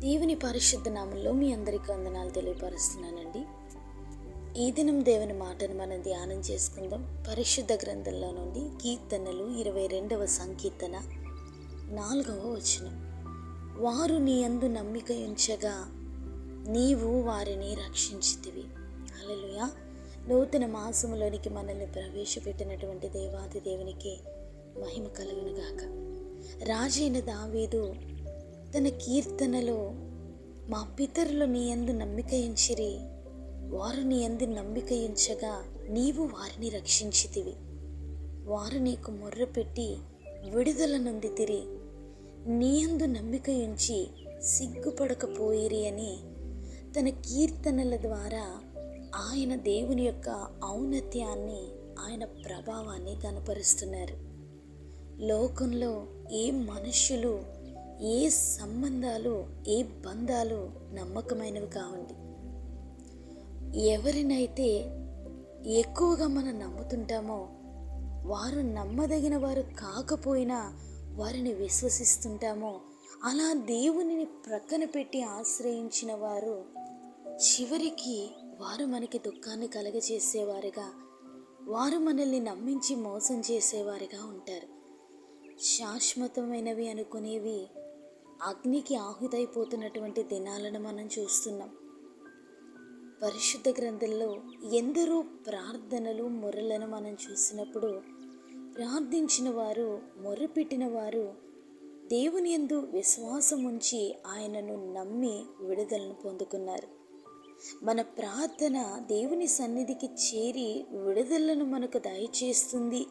దేవుని పరిశుద్ధ నామంలో మీ అందరికీ వందనాలు తెలియపరుస్తున్నానండి. ఈ దినం దేవుని మాటను మనం ధ్యానం చేసుకుందాం. పరిశుద్ధ గ్రంథంలో నుండి కీర్తనలు ఇరవై రెండవ సంకీర్తన నాలుగవ వచనం. వారు నీ అందు నమ్మిక ఉంచగా నీవు వారిని రక్షించితివి. అలలుయ నూతన మాసములోనికి మనల్ని ప్రవేశపెట్టినటువంటి దేవాది దేవునికి మహిమ కలుగునుగాక. రాజైన దావీదు తన కీర్తనలో మా పితరులు నీ యందు నమ్మిక ఎంచిరి వారు నీ యందు నమ్మిక ఎంచగా నీవు వారిని రక్షించితివి. వారు నీకు మొర్రపెట్టి విడుదల నొందితిరి. నీ యందు నమ్మిక ఉంచి సిగ్గుపడకపోయిరి అని తన కీర్తనల ద్వారా ఆయన దేవుని యొక్క ఔన్నత్యాన్ని ఆయన ప్రభావాన్ని కనపరుస్తున్నారు. లోకంలో ఏ మనుష్యులు ఏ సంబంధాలు ఏ బంధాలు నమ్మకమైనవి కావండి. ఎవరినైతే ఎక్కువగా మనం నమ్ముతుంటామో వారు నమ్మదగిన వారు కాకపోయినా వారిని విశ్వసిస్తుంటామో అలా దేవునిని ప్రక్కన పెట్టి ఆశ్రయించిన వారు చివరికి వారు మనకి దుఃఖాన్ని కలగజేసేవారుగా వారు మనల్ని నమ్మించి మోసం చేసేవారుగా ఉంటారు. శాశ్వతమైనవి అనుకునేవి అగ్నికి ఆహుతైపోతున్నటువంటి దినాలను మనం చూస్తున్నాం. పరిశుద్ధ గ్రంథంలో ఎందరో ప్రార్థనలు మొరలను మనం చూసినప్పుడు ప్రార్థించిన వారు మొరపెట్టిన వారు దేవుని యందు విశ్వాసం ఉంచి ఆయనను నమ్మి విడుదలను పొందుకున్నారు. మన ప్రార్థన దేవుని సన్నిధికి చేరి విడుదలను మనకు దయచేస్తుంది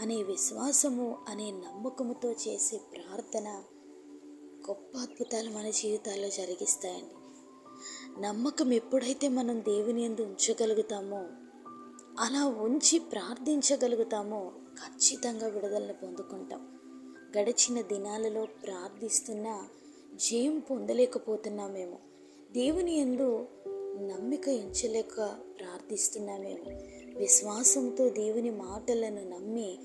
అనే విశ్వాసము అనే నమ్మకముతో చేసే ప్రార్థన గొప్ప అద్భుతాలు మన జీవితాల్లో జరిగిస్తాయండి. నమ్మకం ఎప్పుడైతే మనం దేవుని యందు ఉంచగలుగుతామో అలా ఉంచి ప్రార్థించగలుగుతామో ఖచ్చితంగా విడుదలను పొందుకుంటాం. గడిచిన దినాలలో ప్రార్థిస్తున్న జయం పొందలేకపోతున్నామేమో దేవుని యందు నమ్మిక ఎంచలేక ప్రార్థిస్తున్నామేమో విశ్వాసంతో దేవుని మాటలను నమ్మి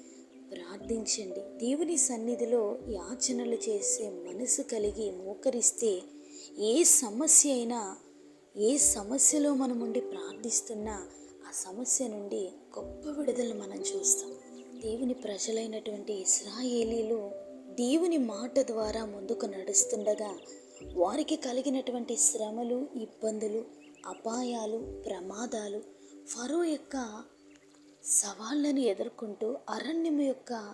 ప్రార్థించండి. దేవుని సన్నిధిలో యాచనలు చేసే మనసు కలిగి మోకరిస్తే ఏ సమస్య అయినా ఏ సమస్యలో మనం ఉండి ప్రార్థిస్తున్నా ఆ సమస్య నుండి గొప్ప విడుదల మనం చూస్తాం. దేవుని ప్రజలైనటువంటి ఇస్రాయేలీలు దేవుని మాట ద్వారా ముందుకు నడుస్తుండగా వారికి కలిగినటువంటి శ్రమలు ఇబ్బందులు అపాయాలు ప్రమాదాలు ఫరో యొక్క సవాళ్ళను ఎదుర్కొంటూ అరణ్యం యొక్క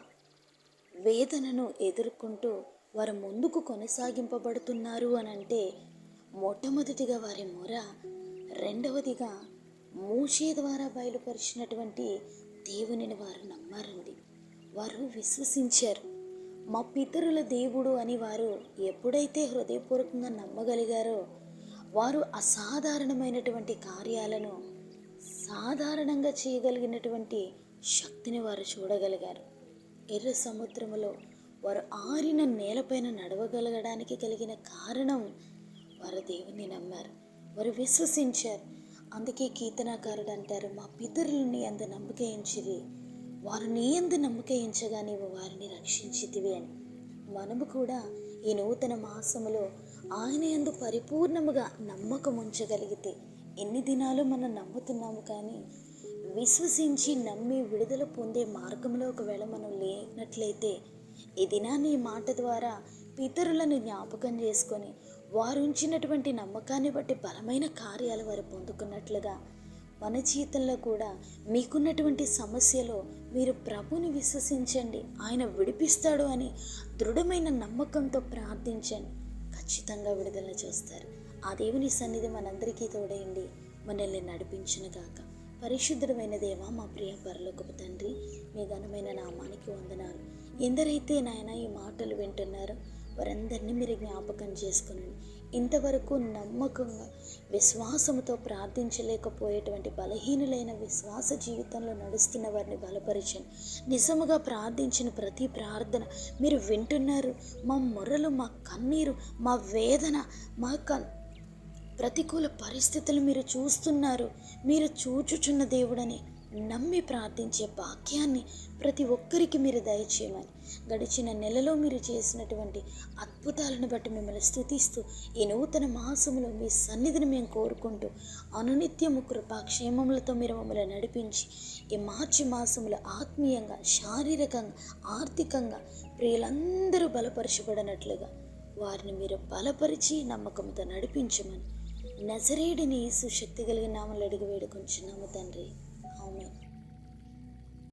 వేదనను ఎదుర్కొంటూ వారు ముందుకు కొనసాగింపబడుతున్నారు అని అంటే మొట్టమొదటిగా వారి మొర రెండవదిగా మూషే ద్వారా బయలుపరిచినటువంటి దేవునిని వారు నమ్మారండి. వారు విశ్వసించారు. మా పితరుల దేవుడు అని వారు ఎప్పుడైతే హృదయపూర్వకంగా నమ్మగలిగారో వారు అసాధారణమైనటువంటి కార్యాలను సాధారణంగా చేయగలిగినటువంటి శక్తిని వారు చూడగలిగారు. ఎర్ర సముద్రములో వారు ఆరిన నేలపైన నడవగలగడానికి కలిగిన కారణం వారు దేవుణ్ణి నమ్మారు. వారు విశ్వసించారు. అందుకే కీర్తనాకారుడు అంటారు మా పితరులని అంత నమ్మకయించిరి. వారు నీ అందు నమ్మకయించగా నీవు వారిని రక్షించితివి అని. మనము కూడా ఈ నూతన మాసములో ఆయన యందు పరిపూర్ణముగా నమ్మకం ఉంచగలిగితే ఎన్ని దినాలు మనం నమ్ముతున్నాము కానీ విశ్వసించి నమ్మి విడుదల పొందే మార్గంలో ఒకవేళ మనం లేనట్లయితే ఈ దినాన్ని ఈ మాట ద్వారా పితరులను జ్ఞాపకం చేసుకొని వారు ఉంచినటువంటి నమ్మకాన్ని బట్టి బలమైన కార్యాలు వారు పొందుకున్నట్లుగా మన జీవితంలో కూడా మీకున్నటువంటి సమస్యలో మీరు ప్రభుని విశ్వసించండి. ఆయన విడిపిస్తాడు అని దృఢమైన నమ్మకంతో ప్రార్థించండి. ఖచ్చితంగా విడుదల చేస్తారు. ఆ దేవుని సన్నిధి మనందరికీ తోడైండి మనల్ని నడిపించిన గాక. పరిశుద్ధమైన దేవ మా ప్రియ పరలోకపు తండ్రి మీ ఘనమైన నామానికి వందనాలు. ఎందరైతే నాయన ఈ మాటలు వింటున్నారో వారందరినీ మీరు జ్ఞాపకం చేసుకునండి. ఇంతవరకు నమ్మకంగా విశ్వాసముతో ప్రార్థించలేకపోయేటువంటి బలహీనులైన విశ్వాస జీవితంలో నడుస్తున్న వారిని బలపరిచండి. నిజముగా ప్రార్థించిన ప్రతి ప్రార్థన మీరు వింటున్నారు. మా మొరలు మా కన్నీరు మా వేదన మా కన్ ప్రతికూల పరిస్థితులు మీరు చూస్తున్నారు. మీరు చూచుచున్న దేవుడని నమ్మి ప్రార్థించే భాగ్యాన్ని ప్రతి ఒక్కరికి మీరు దయచేయమని. గడిచిన నెలలో మీరు చేసినటువంటి అద్భుతాలను బట్టి మిమ్మల్ని స్థుతిస్తూ ఈ నూతన మాసములో మీ సన్నిధిని మేము కోరుకుంటూ అనునిత్యము కృపాక్షేమములతో మీరు మమ్మల్ని నడిపించి ఈ మార్చి మాసములో ఆత్మీయంగా శారీరకంగా ఆర్థికంగా ప్రియులందరూ బలపరచబడినట్లుగా వారిని మీరు బలపరిచి నమ్మకంతో నడిపించమని నజరేడిని సుశక్తి శక్తి కలిగిన నామలు అడిగి వేడుకొంచున్నాము తండ్రి. అవును